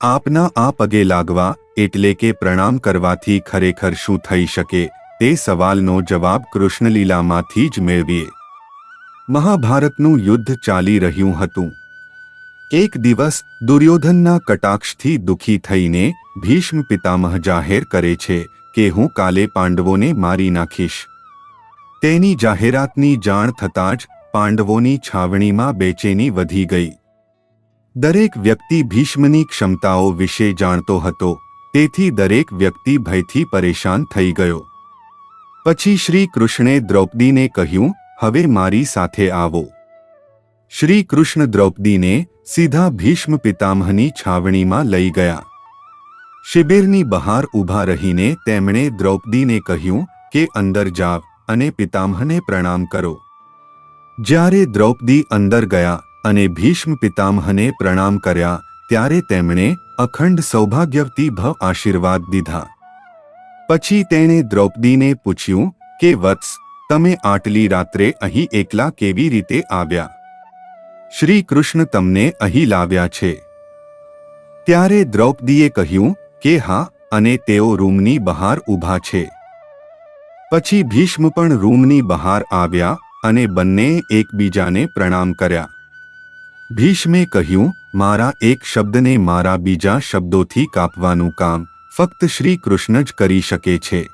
આપના આ પગે લાગવા એટલે કે પ્રણામ કરવાથી ખરેખર શું થઈ શકે તે સવાલનો જવાબ કૃષ્ણલીલામાંથી જ મેળવીએ. મહાભારતનું યુદ્ધ ચાલી રહ્યું હતું. એક દિવસ દુર્યોધનના કટાક્ષથી દુખી થઈને ભીષ્મ પિતામહ જાહેર કરે છે કે હું કાલે પાંડવોને મારી નાખીશ. તેની જાહેરાતની જાણ થતાં જ પાંડવોની છાવણીમાં બેચેની વધી ગઈ. દરેક વ્યક્તિ ભીષ્મની ક્ષમતાઓ વિશે જાણતો હતો, તેથી દરેક વ્યક્તિ ભયથી પરેશાન થઈ ગયો. પછી શ્રી કૃષ્ણે દ્રૌપદીને કહ્યું, હવે મારી સાથે આવો. શ્રી કૃષ્ણ દ્રૌપદીને સીધા ભીષ્મ પિતામહની છાવણીમાં લઈ ગયા. શિબિરની બહાર ઊભા રહીને તેમણે દ્રૌપદીને કહ્યું કે, અંદર જાવ અને પિતામહને પ્રણામ કરો. જ્યારે દ્રૌપદી અંદર ગયા અને ભીષ્મ પિતામહને પ્રણામ કર્યા, ત્યારે તેમણે અખંડ સૌભાગ્યવતી ભવ આશીર્વાદ દીધા. પછી તેણે દ્રૌપદીને પૂછ્યું કે, વત્સ, તમે આટલી રાત્રે અહીં એકલા કેવી રીતે આવ્યા? શ્રી કૃષ્ણ તમને અહીં લાવ્યા છે. ત્યારે દ્રૌપદીએ કહ્યું કે, હા, અને તેઓ રૂમની બહાર ઊભા છે. પછી ભીષ્મ પણ રૂમની બહાર આવ્યા અને બંનેએ એકબીજાને પ્રણામ કર્યા. ભીષ્મે કહ્યું, મારા એક શબ્દને મારા બીજા શબ્દોથી કાપવાનું કામ ફક્ત શ્રી કૃષ્ણ જ કરી શકે છે.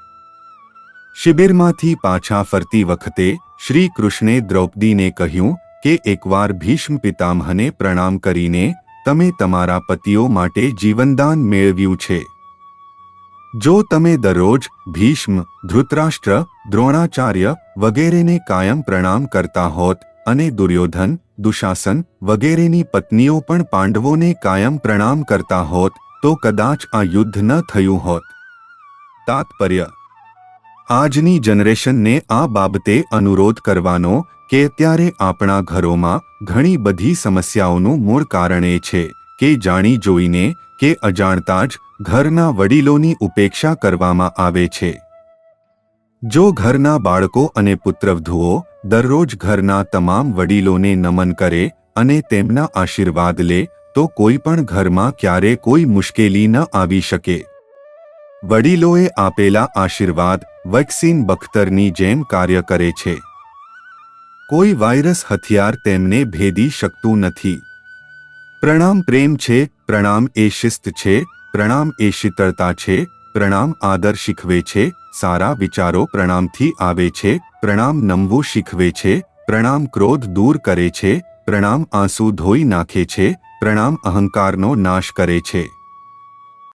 શિબિરમાંથી પાછા ફરતી વખતે શ્રી કૃષ્ણે દ્રૌપદીને કહ્યું કે, એકવાર ભીષ્મ પિતામહને પ્રણામ કરીને તમે તમારા પતિઓ માટે જીવનદાન મેળવ્યું છે. જો તમે દરરોજ ભીષ્મ, ધૃતરાષ્ટ્ર, દ્રોણાચાર્ય વગેરેને કાયમ પ્રણામ કરતા હોત અને દુર્યોધન, દુશાસન વગેરેની પત્નીઓ પણ પાંડવોને કાયમ પ્રણામ કરતા હોત, તો કદાચ આ યુદ્ધ ન થયું હોત. તાત્પર્ય. આજની જનરેશનને આ બાબતે અનુરોધ કરવાનો કે અત્યારે આપણા ઘરોમાં ઘણી બધી સમસ્યાઓનું મૂળ કારણ એ છે, કે જાણી જોઈને કે અજાણતા જ ઘરના વડીલોની ઉપેક્ષા કરવામાં આવે છે. જો ઘરના બાળકો અને પુત્રવધુઓ દરરોજ ઘરના તમામ વડીલોને નમન કરે અને તેમના આશીર્વાદ લે, તો કોઈ પણ ઘરમાં ક્યારે કોઈ મુશ્કેલી ન આવી શકે. વડીલોએ આપેલા આશીર્વાદ વેક્સિન બખ્તરની જેમ કાર્ય કરે છે. કોઈ વાયરસ હથિયાર તેમને ભેદી શકતું નથી. પ્રણામ પ્રેમ છે, પ્રણામ એ શિસ્ત છે, પ્રણામ એ શીતળતા છે, પ્રણામ આદર શીખવે છે સારા વિચારો પ્રણામથી આવે છે, પ્રણામ નમવું શીખવે છે, પ્રણામ ક્રોધ દૂર કરે છે, પ્રણામ આંસુ ધોઈ નાખે છે, પ્રણામ અહંકારનો નાશ કરે છે.